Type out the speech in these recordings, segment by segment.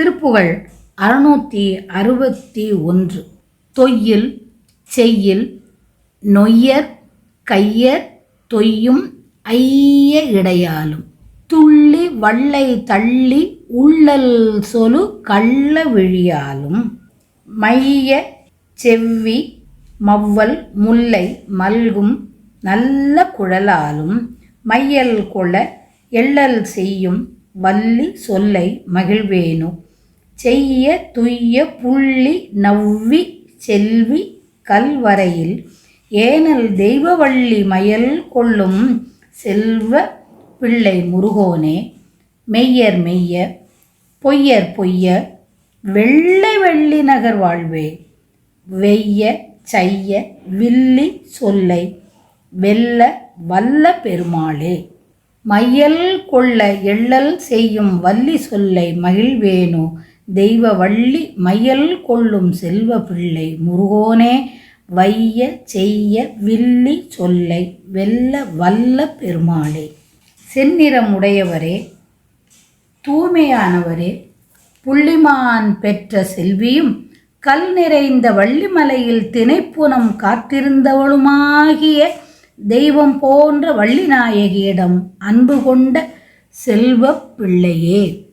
திருப்புகழ் அறுநூற்றி அறுபத்தி ஒன்று. தொய்யில் செய்யில் நொய்யர் கையர் தொய்யும் ஐய இடையாலும். துள்ளி வள்ளை தள்ளி உள்ளல் சொலு கள்ள விழியாலும். மைய செவ்வி மவ்வல் முல்லை மல்கும் நல்ல குழலாலும். மையல் கொள எள்ளல் செய்யும் வள்ளி சொல்லை மகிழ்வேனு. செய்ய துய்ய புள்ளி நவ்வி செல்வி கல்வரையில் ஏனல் தெய்வவள்ளி மயல் கொள்ளும் செல்வ பிள்ளை முருகோனே மெய்யர் மெய்ய பொய்யர் பொய்ய வெள்ளை வெள்ளி நகர் வாழ்வே வெய்ய செய்ய வில்லி சொல்லை வெல்ல வல்ல பெருமாளே மையல் கொள்ள எள்ளல் செய்யும் வள்ளி சொல்லை மகிழ்வேனோ தெய்வ வள்ளி மையல் கொள்ளும் செல்வ பிள்ளை முருகோனே வைய செய்ய வில்லி சொல்லை வெல்ல வல்ல பெருமாளே. செந்நிறம் உடையவரே தூய்மையானவரே புள்ளிமான் பெற்ற செல்வியும் கல் நிறைந்த வள்ளிமலையில் திணைப்புனம் காத்திருந்தவளுமாகிய தெய்வம் போன்ற வள்ளிநாயகியிடம் அன்பு கொண்ட செல்வ பிள்ளையே.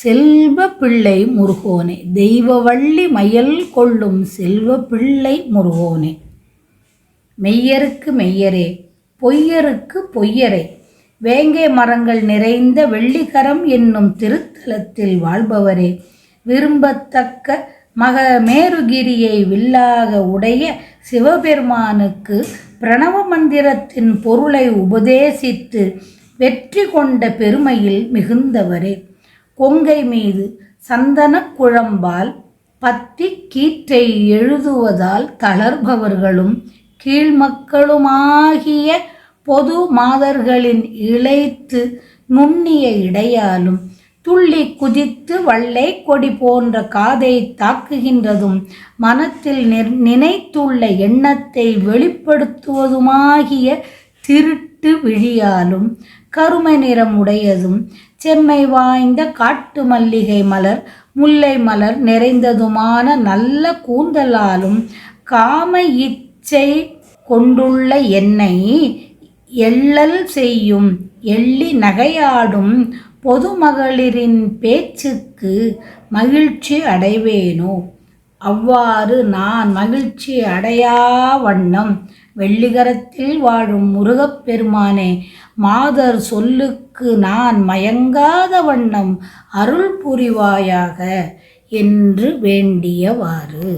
செல்வ பிள்ளை முருகோனே தெய்வ வள்ளி மயல் கொள்ளும் செல்வ பிள்ளை முருகோனே. மெய்யருக்கு மெய்யரே பொய்யருக்கு பொய்யரே வேங்கை மரங்கள் நிறைந்த வெள்ளிகரம் என்னும் திருத்தலத்தில் வாழ்பவரே. விரும்பத்தக்க மக மேருகிரியை வில்லாக உடைய சிவபெருமானுக்கு பிரணவ மந்திரத்தின் பொருளை உபதேசித்து வெற்றி கொண்ட பெருமையில் மிகுந்தவரே. கொங்கை மீது சந்தன குழம்பால் பத்தி கீற்றை எழுதுவதால் தளர்பவர்களும் கீழ்மக்களுமாகிய பொது மாதர்களின் இழைத்து நுண்ணிய இடையாலும் துள்ளி குதித்து வள்ளை கொடி போன்ற காதை தாக்குகின்றதும் மனத்தில் நினைத்துள்ள எண்ணத்தை வெளிப்படுத்துவதுமாகிய திருட்டு விழியாலும் கருமை நிறம் உடையதும் செம்மை வாய்ந்த காட்டு மல்லிகை மலர் முல்லை மலர் நிறைந்ததுமான நல்ல கூந்தலாலும் காம இச்சை கொண்டுள்ள என்னை எள்ளல் செய்யும் எள்ளி நகையாடும் பொதுமகளிரின் பேச்சுக்கு மகிழ்ச்சி அடைவேனோ? அவ்வாறு நான் மகிழ்ச்சி அடையா வண்ணம் வெள்ளிகரத்தில் வாழும் முருகப்பெருமானே மாதர் சொல்லுக்கு நான் மயங்காத வண்ணம் அருள் புரிவாயாக என்று வேண்டியவாறு.